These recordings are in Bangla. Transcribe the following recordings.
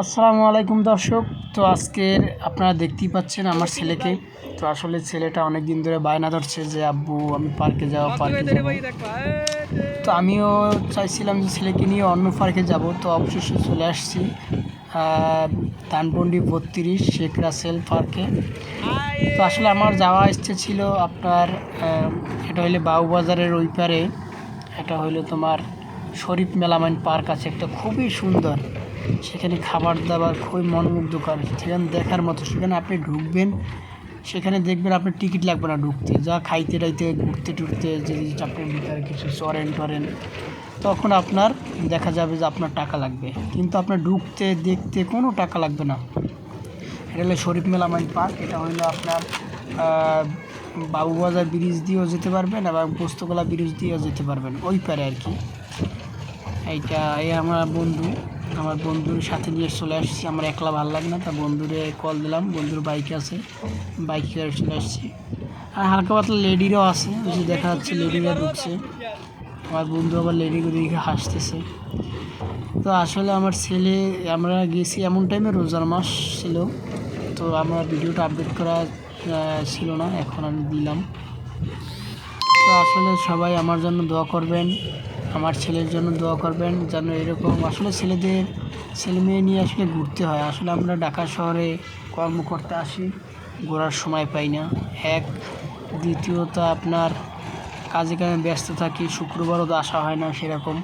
আসসালামু আলাইকুম দর্শক। তো আজকের আপনারা দেখতেই পাচ্ছেন আমার ছেলেকে। তো আসলে ছেলেটা অনেক দিন ধরে বায়না ধরছে যে আব্বু আমি পার্কে যাব পার্কে যাব। তো আমিও চাইছিলাম যে ছেলেকে নিয়ে অন্য পার্কে যাব। তো অবশেষে চলে আসছি আহ, ধানপন্ডি বত্রিশ শেখ রাসেল পার্কে। তো আসলে আমার যাওয়া ইচ্ছে ছিল আপনার এটা হইলে বাউবাজারের ওই পারে। এটা হইল তোমার শরীফ মেলামাইন পার্ক আছে একটা খুবই সুন্দর। সেখানে খাবার দাবার খুবই মনোমুগ্ধকর সেখানে দেখার মতো সেখানে আপনি ঢুকবেন, সেখানে দেখবেন আপনার টিকিট লাগবে না ঢুকতে। যা খাইতে টাইতে, ঘুরতে টুরতে যদি আপনার ভিতরে কিছু চরেন টরেন তখন আপনার দেখা যাবে যে আপনার টাকা লাগবে। কিন্তু আপনার ঢুকতে, দেখতে কোনো টাকা লাগবে না। এটা হলো শরীফ মেলামাইন পার্ক। এটা হলো আপনার বাবুবাজার ব্রিজ দিয়েও যেতে পারবেন এবং পোস্তকলা ব্রিজ দিয়েও যেতে পারবেন। ওই পারে আর কি। এইটা, এই আমার বন্ধু। আমার বন্ধুর সাথে নিয়ে চলে আসছি। আমার একলা ভালো লাগে না, তা বন্ধুরে কল দিলাম। বন্ধুর বাইক আছে বাইক করে চলে আসছি। আর হালকা পাতলা লেডিরও আছে যে দেখা যাচ্ছে লেডিরা ঢুকছে। আমার বন্ধু আবার লেডিকে দেখে হাসতেছে। তো আসলে আমার ছেলে, আমরা গেছি এমন টাইমে রোজার মাস ছিল। তো আমরা ভিডিওটা আপডেট করা ছিল না, এখন আমি দিলাম। তো আসলে সবাই আমার জন্য দোয়া করবেন। আমার ছেলের জন্য দোয়া করবেন যেন এরকম আসলে ছেলেদের, ছেলে মেয়ে নিয়ে আসলে ঘুরতে হয়। আসলে আমরা ঢাকা শহরে কর্ম করতে আসি, ঘোরার সময় পাই না। এক, দ্বিতীয়ত আপনার কাজে কামে ব্যস্ত থাকি, শুক্রবারও তো আসা হয় না সেরকম।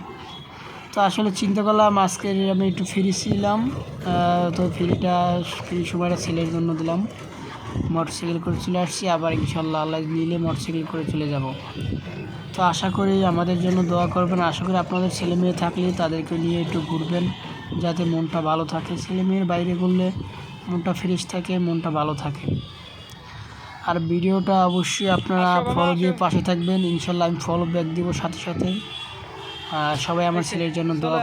তো আসলে চিন্তা করলাম আজকে আমি একটু ফ্রি ছিলাম তো ফ্রিটা ফ্রি সময়টা ছেলের জন্য দিলাম। মোটরসাইকেল করে চলে আসছি, আবার ইনশাল্লাহ আল্লাহ নিলে মোটরসাইকেল করে চলে যাব। তো আশা করি আমাদের জন্য দোয়া করবেন। আশা করি আপনাদের ছেলে মেয়ে থাকলে তাদেরকে নিয়ে একটু ঘুরবেন যাতে মনটা ভালো থাকে। ছেলে মেয়ের বাইরে ঘুরলে মনটা ফ্রেশ থাকে মনটা ভালো থাকে। আর ভিডিওটা অবশ্যই আপনারা ফলো দিয়ে পাশে থাকবেন। ইনশাল্লাহ আমি ফলো ব্যাক দেবো সাথে সাথে। আর সবাই আমার ছেলের জন্য দোয়া।